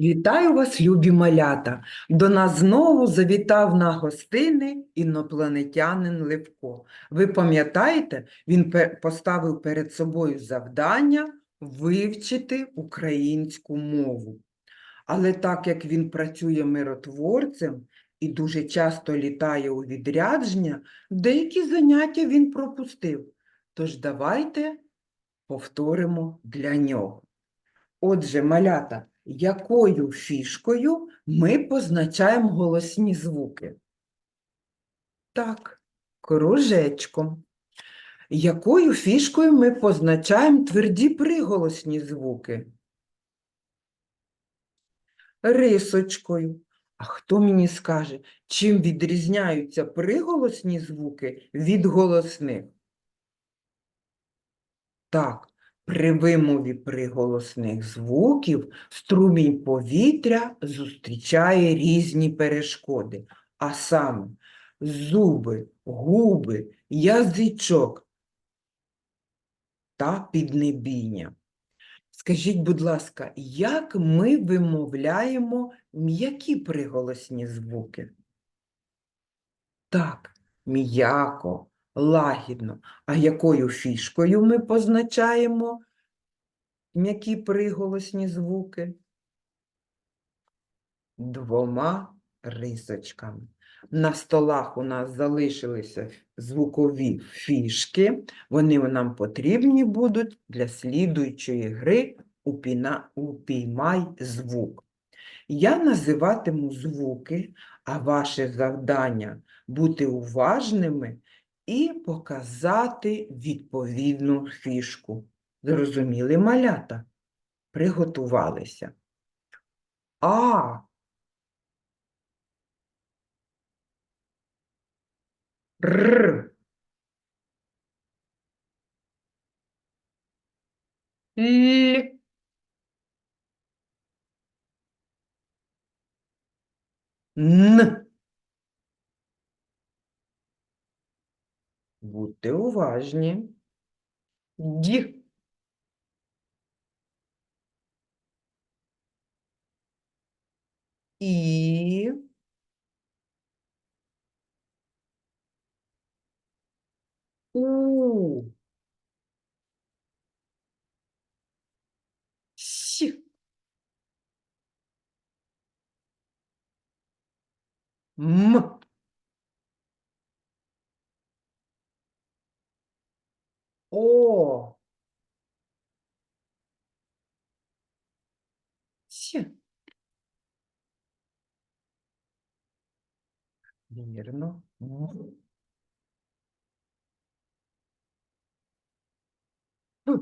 Вітаю вас, любі малята! До нас знову завітав на гостини інопланетянин Левко. Ви пам'ятаєте, він поставив перед собою завдання вивчити українську мову. Але так як він працює миротворцем і дуже часто літає у відрядження, деякі заняття він пропустив. Тож давайте повторимо для нього. Отже, малята, якою фішкою ми позначаємо голосні звуки? Так, кружечком. Якою фішкою ми позначаємо тверді приголосні звуки? Рисочкою. А хто мені скаже, чим відрізняються приголосні звуки від голосних? Так, при вимові приголосних звуків струмінь повітря зустрічає різні перешкоди, а саме зуби, губи, язичок та піднебіння. Скажіть, будь ласка, як ми вимовляємо м'які приголосні звуки? Так, м'яко, лагідно. А якою фішкою ми позначаємо м'які приголосні звуки? Двома рисочками. На столах у нас залишилися звукові фішки. Вони нам потрібні будуть для слідуючої гри «Упіна- «Упіймай звук». Я називатиму звуки, а ваше завдання бути уважними і показати відповідну фішку. Зрозуміли малята? Приготувалися. А. Р. Л. Н. Будьте уважні. Д. І. У. Щ. М. О. Щ. Вірно. М. П.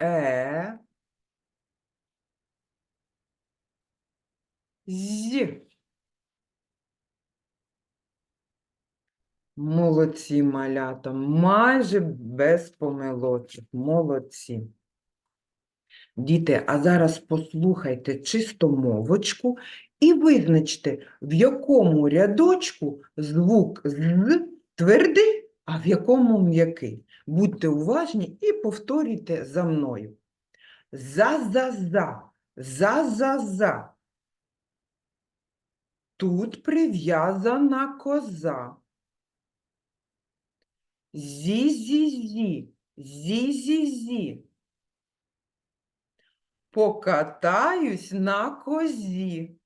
Е. З. Молодці, малята, майже без помилочок. Молодці. Діти, а зараз послухайте чистомовочку і визначте, в якому рядочку звук з твердий, а в якому м'який. Будьте уважні і повторюйте за мною. За-за-за, за-за-за. Тут прив'язана коза. Зі-зі-зі, зі-зі-зі. Покатаюсь на козі.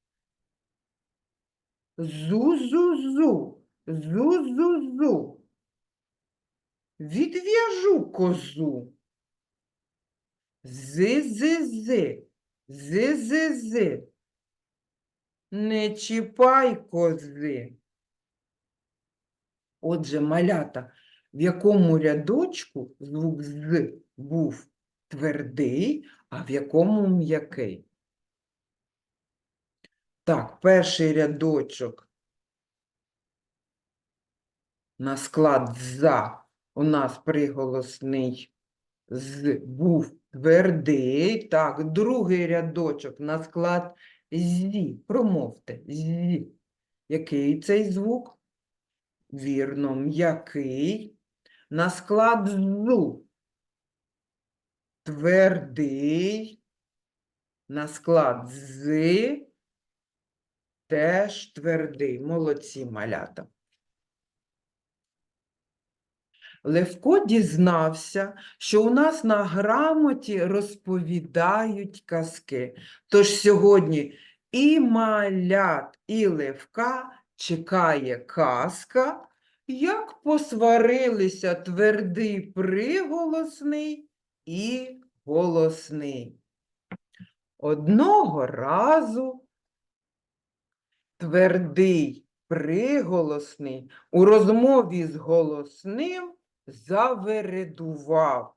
Зу-зу-зу, зу-зу-зу. Відв'яжу козу. Зи-зи-зи, зи-зи-зи. Не чіпай кози. Отже, малята, в якому рядочку звук з був твердий, а в якому м'який? Так, перший рядочок на склад за у нас приголосний з був твердий. Так, другий рядочок на склад зі. Промовте зі. Який цей звук? Вірно, м'який. На склад зу. Твердий, на склад з, теж твердий. Молодці малята. Левко дізнався, що у нас на грамоті розповідають казки. Тож сьогодні і малят, і Левка чекає казка, як посварилися твердий приголосний і голосний. Одного разу твердий приголосний у розмові з голосним завередував.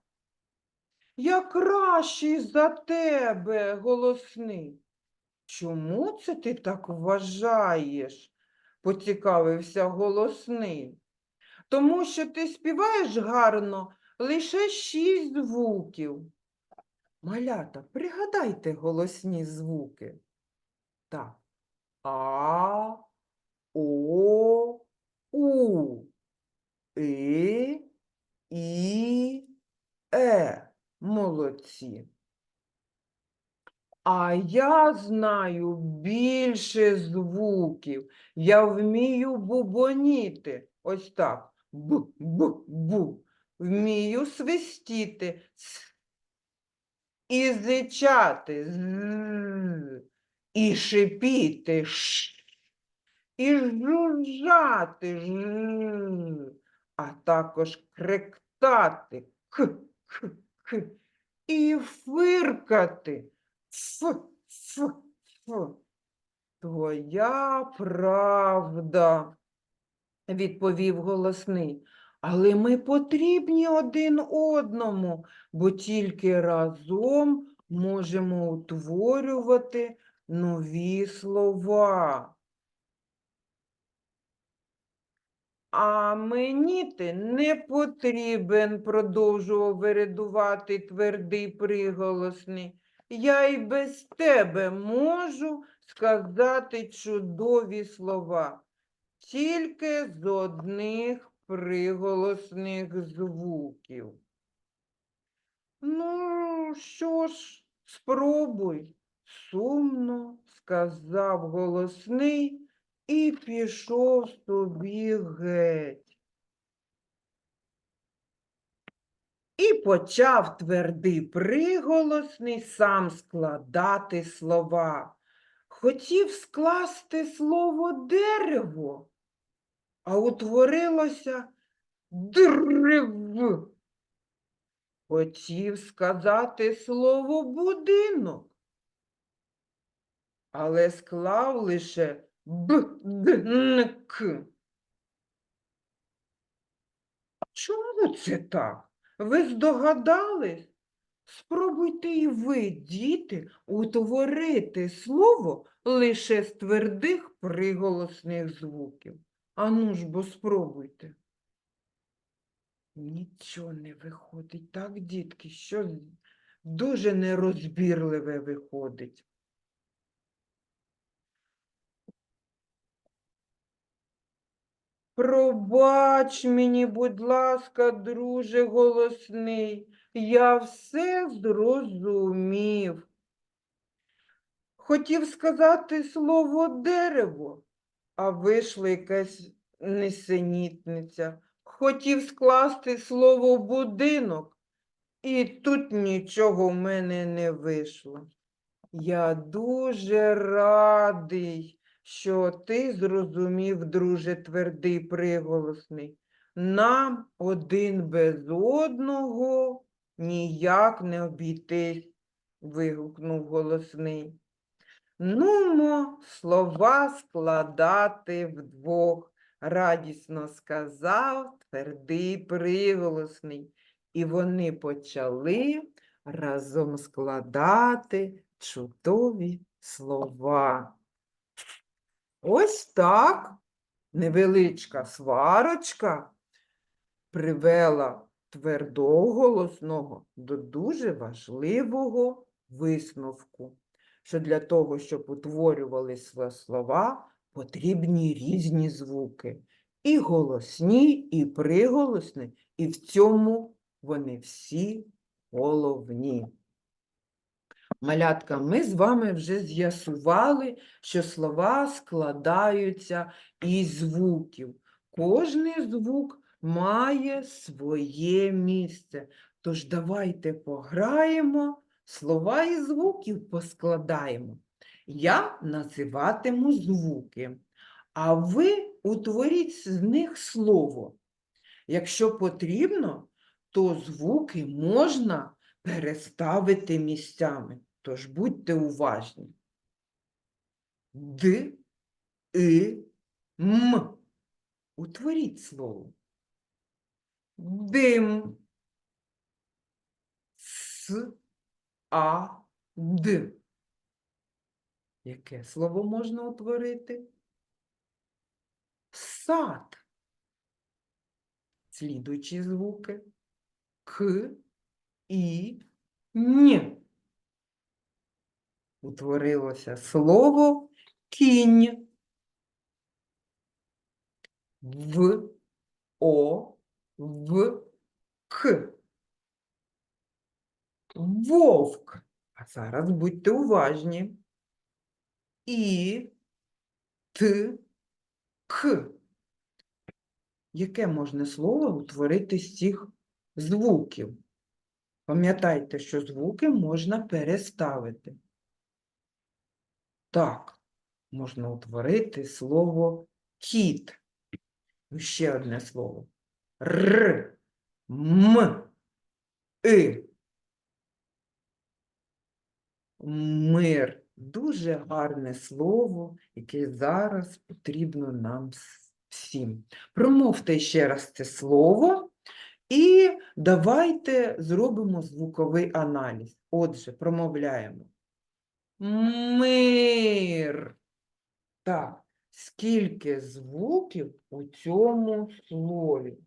Я кращий за тебе, голосний. Чому це ти так вважаєш? поцікавився голосний. Тому що ти співаєш гарно лише шість звуків. Малята, пригадайте голосні звуки. Так. А, О, У, И, І, Е. Молодці. А я знаю більше звуків. Я вмію бубоніти. Ось так. Бу-бу-бу. Вмію свистіти. І зичати. З. І шипіти. Ш. І жужжати. Ж. А також кректати. К, к, к. І фиркати. Ф, ф, ф. Твоя правда, відповів голосний. Але ми потрібні один одному, бо тільки разом можемо утворювати нові слова. А мені ти не потрібен, продовжував вередувати твердий приголосний. Я й без тебе можу сказати чудові слова, тільки з одних приголосних звуків. Ну, що ж, спробуй, сумно сказав голосний і пішов собі геть. І почав твердий приголосний сам складати слова. Хотів скласти слово дерево, а утворилося дрив. Хотів сказати слово будинок, але склав лише б-д-н-к. Чому це так? Ви здогадались? Спробуйте і ви, діти, утворити слово лише з твердих приголосних звуків. Ану ж бо спробуйте. Нічого не виходить, так, дітки, що дуже нерозбірливе виходить. Пробач мені, будь ласка, друже голосний, я все зрозумів. Хотів сказати слово дерево, а вийшла якась несенітниця. Хотів скласти слово будинок, і тут нічого в мене не вийшло. Я дуже радий, що ти зрозумів, друже, твердий приголосний. Нам один без одного ніяк не обійтись, вигукнув голосний. Нумо слова складати вдвох, радісно сказав твердий приголосний. І вони почали разом складати чудові слова. Ось так невеличка сварочка привела твердоголосного до дуже важливого висновку, що для того, щоб утворювалися слова, потрібні різні звуки. І голосні, і приголосні, і в цьому вони всі головні. Малятка, ми з вами вже з'ясували, що слова складаються із звуків. Кожний звук має своє місце. Тож давайте пограємо, слова і звуків поскладаємо. Я називатиму звуки, а ви утворіть з них слово. Якщо потрібно, то звуки можна переставити місцями. Тож будьте уважні. Д, И, М. Утворіть слово. Дим. С, А, Д. Яке слово можна утворити? Сад. Слідуючі звуки. К, І, Н. Утворилося слово кінь. В, О, В, К. Вовк. А зараз будьте уважні. І, Т, К. Яке можна слово утворити з цих звуків? Пам'ятайте, що звуки можна переставити. Так, можна утворити слово кіт. Ще одне слово. Р, М, И. Мир. Дуже гарне слово, яке зараз потрібно нам всім. Промовте ще раз це слово і давайте зробимо звуковий аналіз. Отже, промовляємо. Мир. Так, скільки звуків у цьому слові?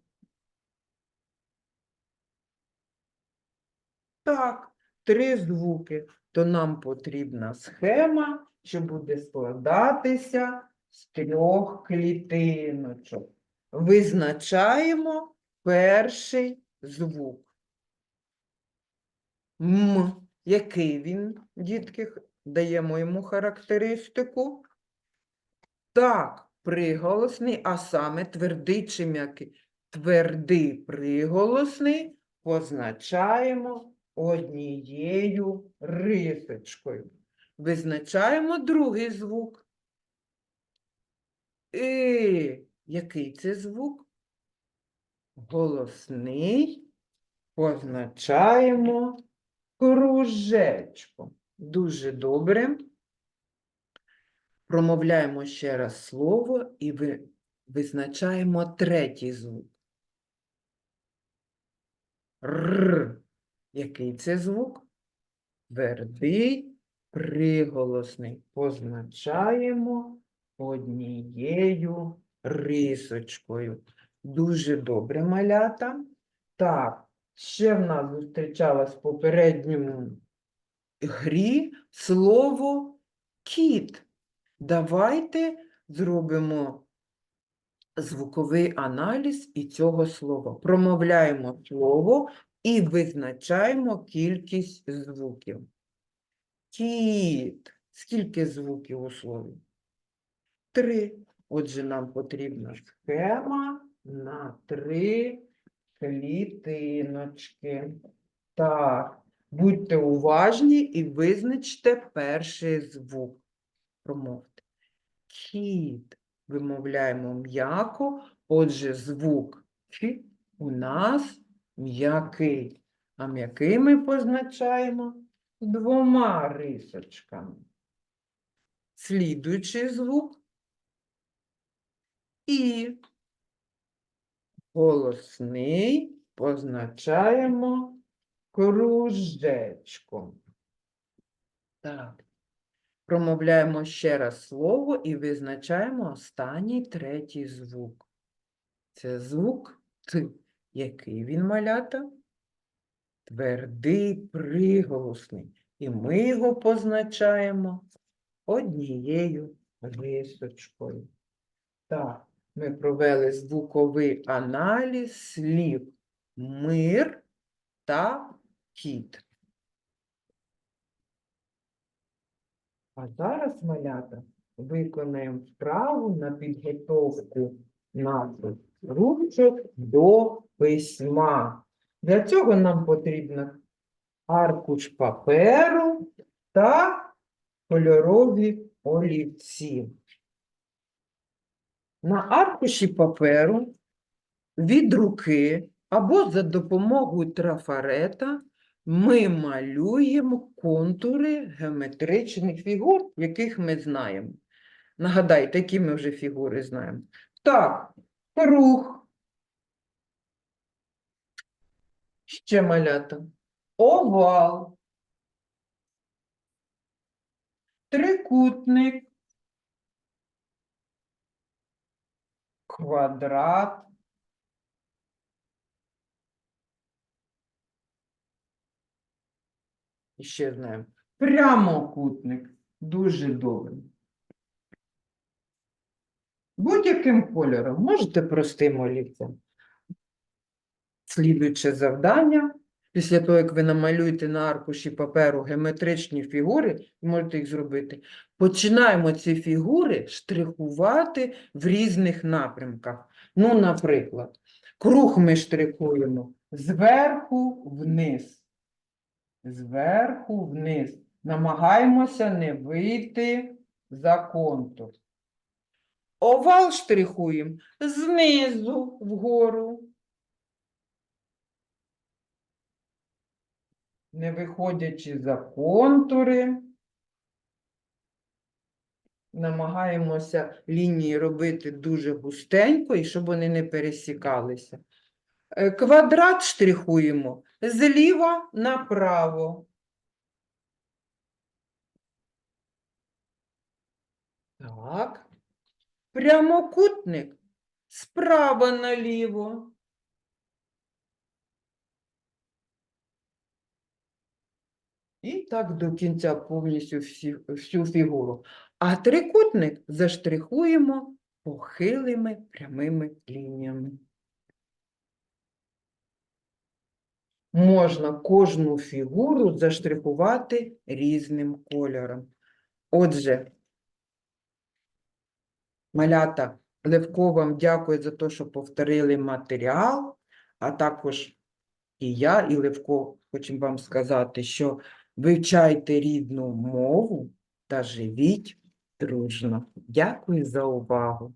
Так, три звуки. То нам потрібна схема, що буде складатися з трьох клітиночок. Визначаємо перший звук. М. Який він, дітки? Даємо йому характеристику. Так, приголосний, а саме твердий чи м'який. Твердий приголосний позначаємо однією рисочкою. Визначаємо другий звук. І який це звук? Голосний позначаємо кружечком. Дуже добре. Промовляємо ще раз слово і ви- визначаємо третій звук. Р. Який це звук? Твердий, приголосний. Позначаємо однією рисочкою. Дуже добре, малята. Так, ще в нас зустрічалось в попередньому грі слово кіт. Давайте зробимо звуковий аналіз і цього слова. Промовляємо слово і визначаємо кількість звуків. Кіт. Скільки звуків у слові? Три. Отже, нам потрібна схема на три клітиночки. Так, будьте уважні і визначте перший звук. Промовте. Кіт. Вимовляємо м'яко, отже, звук К у нас м'який. А м'який ми позначаємо двома рисочками. Слідуючий звук І. Голосний позначаємо кружечком. Так. Промовляємо ще раз слово і визначаємо останній третій звук. Це звук Т. Який він малята? Твердий приголосний. І ми його позначаємо однією рисочкою. Так, ми провели звуковий аналіз слів мир та кіт. А зараз, малята, виконаємо вправу на підготовку наших ручок до письма. Для цього нам потрібно аркуш паперу та кольорові олівці. На аркуші паперу від руки або за допомогою трафарета ми малюємо контури геометричних фігур, яких ми знаємо. Нагадайте, які ми вже фігури знаємо. Так, круг. Ще малята. Овал. Трикутник. Квадрат. І ще знаємо. Прямокутник. Дуже добре. Будь-яким кольором, можете простим олівцем. Слідуюче завдання. Після того, як ви намалюєте на аркуші паперу геометричні фігури, ви можете їх зробити. Починаємо ці фігури штрихувати в різних напрямках. Ну, наприклад, круг ми штрихуємо зверху вниз. Зверху вниз. Намагаємося не вийти за контур. Овал штрихуємо знизу вгору. Не виходячи за контури. Намагаємося лінії робити дуже густенько, і щоб вони не пересікалися. Е, Квадрат штрихуємо зліва направо. Так. Прямокутник справа наліво. І так до кінця повністю всі, всю фігуру. А трикутник заштрихуємо похилими прямими лініями. Можна кожну фігуру заштрихувати різним кольором. Отже, малята, Левко вам дякую за те, що повторили матеріал, а також і я, і Левко хочемо вам сказати, що вивчайте рідну мову та живіть дружно. Дякую за увагу.